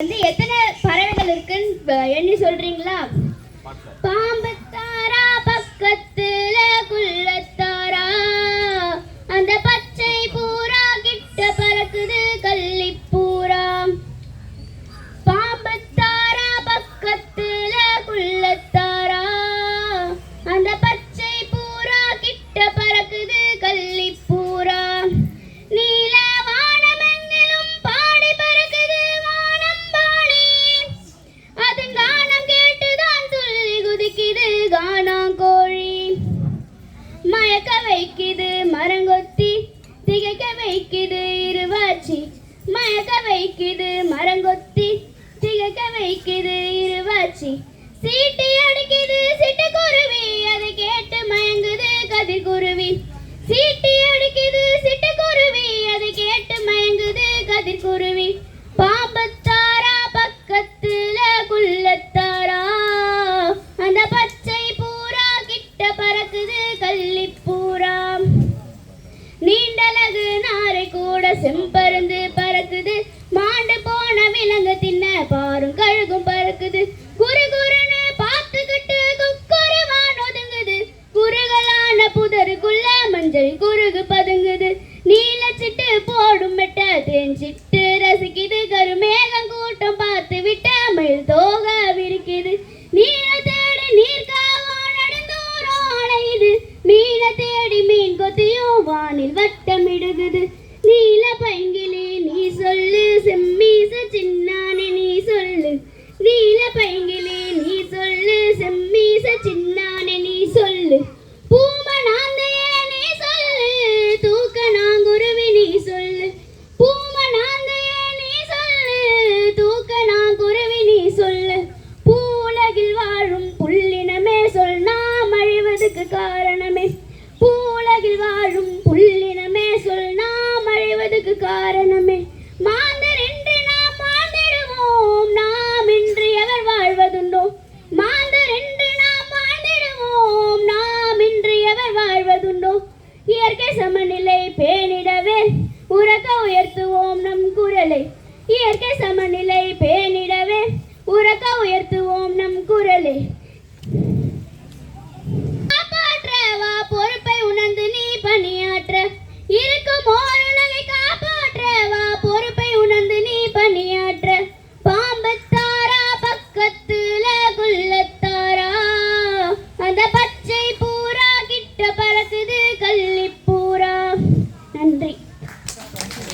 வந்து எத்தனை பறவைகள் இருக்குன்னு எண்ணி சொல்றீங்களா? பாம்பு தாரா வைக்குது இருவாச்சி. மயக்க வைக்குது மரங்கொத்தி. திகக்க வைக்குது இருவாச்சி. சீட்டி அடிக்குது நாரை கூட செம்பருந்து பறக்குது. மாண்டு போன விலங்கு தின்ன பாரும் கழுகும் பறக்குது. குறு குறுன்னு பார்த்துக்கிட்டு குக்குருவான் ஒதுங்குது. குறுகலான புதருக்குள்ள மஞ்சள் குறுகு பதுங்குது. நீலச்சிட்டு போடும் மெட்ட தேஞ்சிட்டு ரசிக்குது. கருமேகம் கூட்டம் வானில் வட்டமிடுகுது. நீல பைங்கிலி நீ சொல்லு செம்மீச சின்னானே நீ சொல்லு. நீல பைங்கிலி நீ சொல்லு செம்மீச சின்னானே நீ சொல்லு. பூமனாந்தையே நீ சொல்லு தூக்க நாங்குருவி நீ சொல்லு. பூமனாந்தையே நீ சொல்லு தூக்க நாங்குருவி நீ சொல்லு. பூலகில் வாழும் புல்லினமே சொல் நாம் அழிவதற்கு காரணம் உலகில் வாழும் புள்ளினமே சொல் நாம் அழிவதற்கு காரணமே. மாந்தர் என்று நாம் வாழ்ந்திடுவோம் நாம் இன்று எவர் வாழ்வதுண்டோ? மாந்தர் என்று நாம் வாழ்ந்திடுவோம் நாம் இன்று எவர் வாழ்வதுண்டோ? இயற்கை சமநிலை பேணிடவே உறக்க உயர்த்துவோம் நம் குரலை. இயற்கை சமநிலை